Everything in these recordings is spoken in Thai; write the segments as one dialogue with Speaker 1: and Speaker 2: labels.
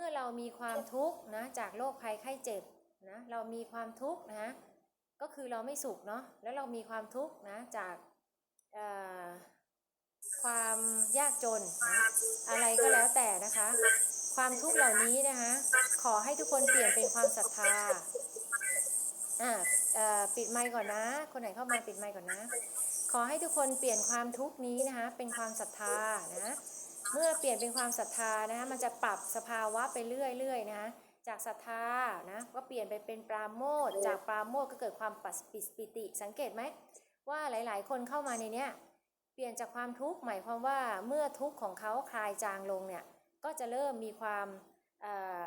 Speaker 1: มื่อเรามีความทุกข์นะจากโรคภัยไข้เจ็บนะเรามีความทุกข์นะก็คือเราไม่สุขเนาะแล้วเรามีความทุกข์นะจากความยากจนนะอะไรก็แล้วแต่นะคะ ความทุกข์เหล่านี้นะคะขอให้ทุกคนเปลี่ยนเป็นความศรัทธาอ่าปิดไมค์ก่อนนะ คนไหนเข้ามาปิดไมค์ก่อนนะ ขอให้ทุกคนเปลี่ยนความทุกข์นี้นะคะเป็นความศรัทธานะ เมื่อเปลี่ยนเป็นความศรัทธานะคะมันจะปรับสภาวะไปเรื่อยๆนะคะจากศรัทธานะก็เปลี่ยนไปเป็นปราโมทย์จากปราโมทย์ก็เกิดความปัสปิปิติ สังเกตไหมว่าหลาย ๆ คนเข้ามาในเนี้ยเปลี่ยนจากความทุกข์หมายความว่าเมื่อทุกข์ของเขาคลายจางลงเนี่ยก็จะเริ่มมีความเอ่อ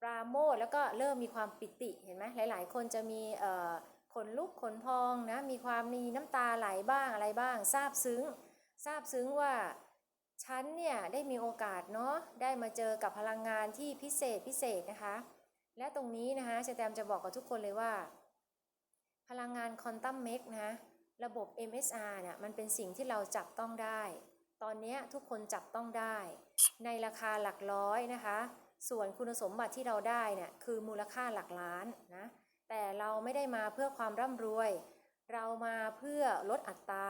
Speaker 1: ปราโมทย์แล้วก็เริ่มมีความปิติเห็นไหมหลาย ๆ คนจะมีเอ่อขนลุกขนพองนะมีความมีน้ำตาไหลบ้างอะไรบ้างซาบซึ้งซาบซึ้งว่า ฉันเนี่ยได้มีโอกาสเนาะได้มาเจอกับพลังงานที่พิเศษพิเศษนะคะ และตรงนี้นะคะเชแตมจะบอกกับทุกคนเลยว่า พลังงานคอนตัมเมกนะระบบ MSR เนี่ยมันเป็นสิ่งที่เราจับต้องได้ ตอนนี้ทุกคนจับต้องได้ ในราคาหลักร้อยนะคะ ส่วนคุณสมบัติที่เราได้เนี่ยคือมูลค่าหลักล้านนะแต่เราไม่ได้มาเพื่อความร่ำรวย เรามาเพื่อลดอัตรา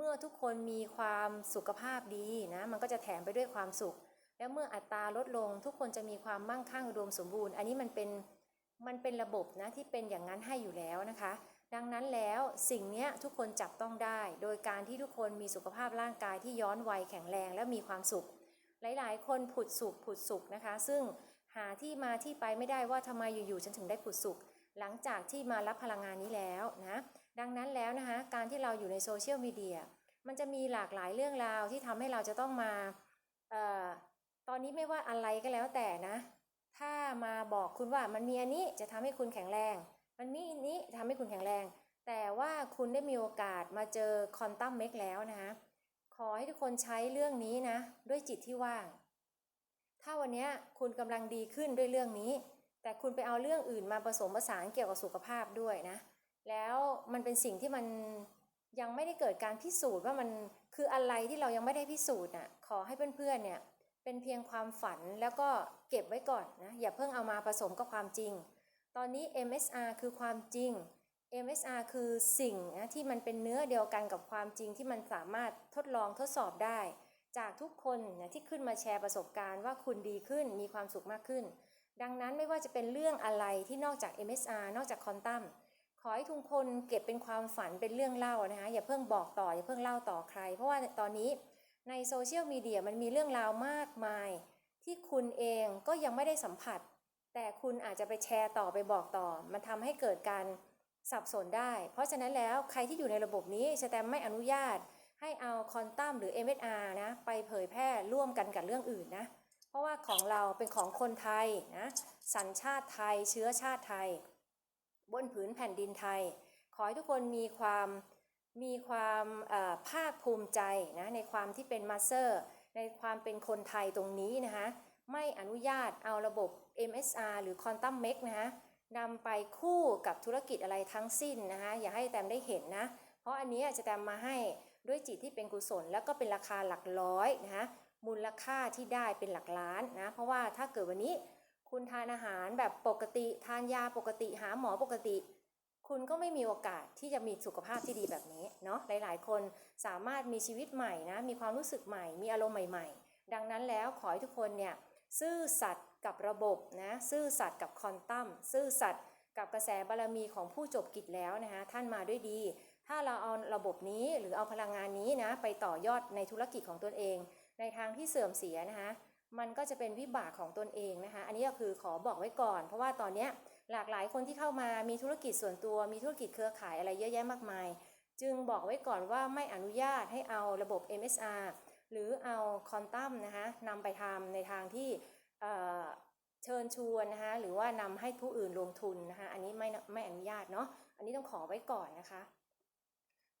Speaker 1: เมื่อทุกคนมีความสุขภาพดีนะมันก็จะแถมไปด้วยความสุข และเมื่ออัตราลดลง ทุกคนจะมีความมั่งคั่งอุดมสมบูรณ์ อันนี้มันเป็นมันเป็นระบบนะที่เป็นอย่างนั้นให้อยู่แล้วนะคะ ดังนั้นแล้วสิ่งนี้ทุกคนจับต้องได้ โดยการที่ทุกคนมีสุขภาพร่างกายที่ย้อนวัยแข็งแรงและมีความสุข หลายๆ คนผุดสุขผุดสุขนะคะ ซึ่งหาที่มาที่ไปไม่ได้ว่าทำไมอยู่ๆฉันถึงได้ผุดสุข หลังจากที่มารับพลังงานนี้แล้วนะ ดังนั้นแล้วนะคะ การที่เราอยู่ในโซเชียลมีเดียมันจะมีหลากหลายเรื่องราวที่ทำให้เราจะต้องมาเอ่อตอนนี้ไม่ว่าอะไรก็แล้วแต่นะ ถ้ามาบอกคุณว่ามันมีอันนี้จะทำให้คุณแข็งแรง มันมีอันนี้ทำให้คุณแข็งแรง แต่ว่าคุณได้มีโอกาสมาเจอคอนตัมเมกแล้วนะคะขอให้ทุกคนใช้เรื่องนี้นะ ด้วยจิตที่ว่าง ถ้าวันนี้คุณกำลังดีขึ้นด้วยเรื่องนี้ แต่คุณไปเอาเรื่องอื่นมาผสมผสานเกี่ยวกับสุขภาพด้วยนะ แล้วมันเป็นสิ่งที่มันยังไม่ได้เกิดการพิสูจน์ว่ามันคืออะไรที่เรายังไม่ได้พิสูจน์น่ะขอให้เพื่อนๆเนี่ยเป็นเพียงความฝันแล้วก็เก็บไว้ก่อนนะอย่าเพิ่งเอามาผสมกับความจริง ตอนนี้ MSR คือความจริง MSR คือสิ่งนะที่มันเป็นเนื้อเดียวกันกับความจริงที่มันสามารถทดลองทดสอบได้ จากทุกคนนะที่ขึ้นมาแชร์ประสบการณ์ว่าคุณดีขึ้นมีความสุขมากขึ้น ดังนั้นไม่ว่าจะเป็นเรื่องอะไรที่นอกจาก MSR นอกจากคอนตัมขอให้ทุกคนเก็บเป็นความฝันเป็นเรื่องเล่านะคะอย่าเพิ่งบอกต่ออย่าเพิ่งเล่าต่อใคร เพราะว่าตอนนี้ในโซเชียลมีเดียมันมีเรื่องราวมากมาย ที่คุณเองก็ยังไม่ได้สัมผัส แต่คุณอาจจะไปแชร์ต่อไปบอกต่อ มันทำให้เกิดการสับสนได้ เพราะฉะนั้นแล้วใครที่อยู่ในระบบนี้สแตมไม่อนุญาต ให้เอาคอนตัมหรือ MSR นะไปเผยแพร่ร่วมกันกับเรื่องอื่นนะ เพราะว่าของเราเป็นของคนไทยนะสัญชาติไทยเชื้อชาติไทย บนผืนแผ่นดินไทย ขอให้ทุกคนมีความมีความภาคภูมิใจนะในความที่เป็นมาสเตอร์ในความเป็นคนไทยตรงนี้นะคะไม่อนุญาตเอาระบบ MSR หรือ Quantum m e c นะคะนำไปคู่กับธุรกิจอะไรทั้งสิ้นนะคะอย่าให้แตมได้เห็นนะ เพราะอันนี้จะแตมมาให้ด้วยจิตที่เป็นกุศล แล้วก็เป็นราคาหลักร้อยนะคะ มูลค่าที่ได้เป็นหลักล้านนะ เพราะว่าถ้าเกิดวันนี้คุณทานอาหารแบบปกติทานยาปกติหาหมอปกติ คุณก็ไม่มีโอกาสที่จะมีสุขภาพที่ดีแบบนี้เนาะหลาย ๆ คนสามารถมีชีวิตใหม่นะมีความรู้สึกใหม่ มีอารมณ์ใหม่ ๆ ดังนั้นแล้วขอให้ทุกคนเนี่ยซื่อสัตย์กับระบบนะซื่อสัตย์กับคอนตัมซื่อสัตย์กับกระแสบารมีของผู้จบกิจแล้วนะคะท่านมาด้วยดี ถ้าเราเอาระบบนี้หรือเอาพลังงานนี้นะไปต่อยอดในธุรกิจของตนเอง ในทางที่เสื่อมเสียนะคะมันก็จะเป็นวิบากของตนเองนะคะอันนี้ก็คือขอบอกไว้ก่อน เพราะว่าตอนนี้หลากหลายคนที่เข้ามามีธุรกิจส่วนตัวมีธุรกิจเครือข่ายอะไรเยอะแยะมากมาย จึงบอกไว้ก่อนว่าไม่อนุญาตให้เอาระบบ MSR หรือเอาคอนตัมนะคะนำไปทำในทางที่เเชิญชวนนะคะหรือว่านำให้ผู้อื่นลงทุนนะคะอันนี้ไม่ไม่อนุญาตเนาะอันนี้ต้องขอไว้ก่อนนะคะ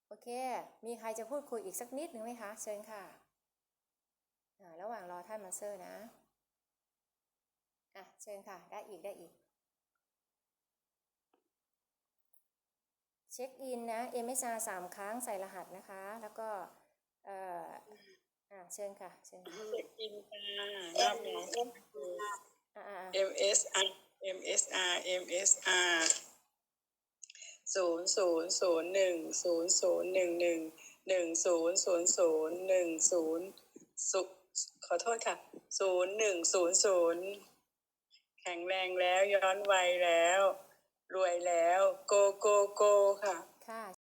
Speaker 1: โอเค มีใครจะพูดคุยอีกสักนิดหนึ่งไหมคะ เชิญค่ะ อ่าระหว่างรอ ท่านมาสเตอร์นะ อะ เชิญค่ะ ได้อีกได้อีก เช็คอินนะ MSR สามครั้งใส่รหัสนะคะ แล้วก็ เอ่อ อะ เชิญค่ะ เชิญค่ะ
Speaker 2: เช็คอินค่ะรอบนี้ MSR MSR MSR ศูนย์ศูนย์ศูนย์หนึ่งศูนย์ศูนย์หนึ่งหนึ่งหนึ่งศูนย์ศูนย์ศูนย์หนึ่งศูนย์สุ ขอโทษค่ะศูนย์หนึ่งศูนย์ศูนย์แข็งแรงแล้วย้อนวัยแล้ว รวยแล้ว โกโกโกค่ะ
Speaker 1: ค่ะ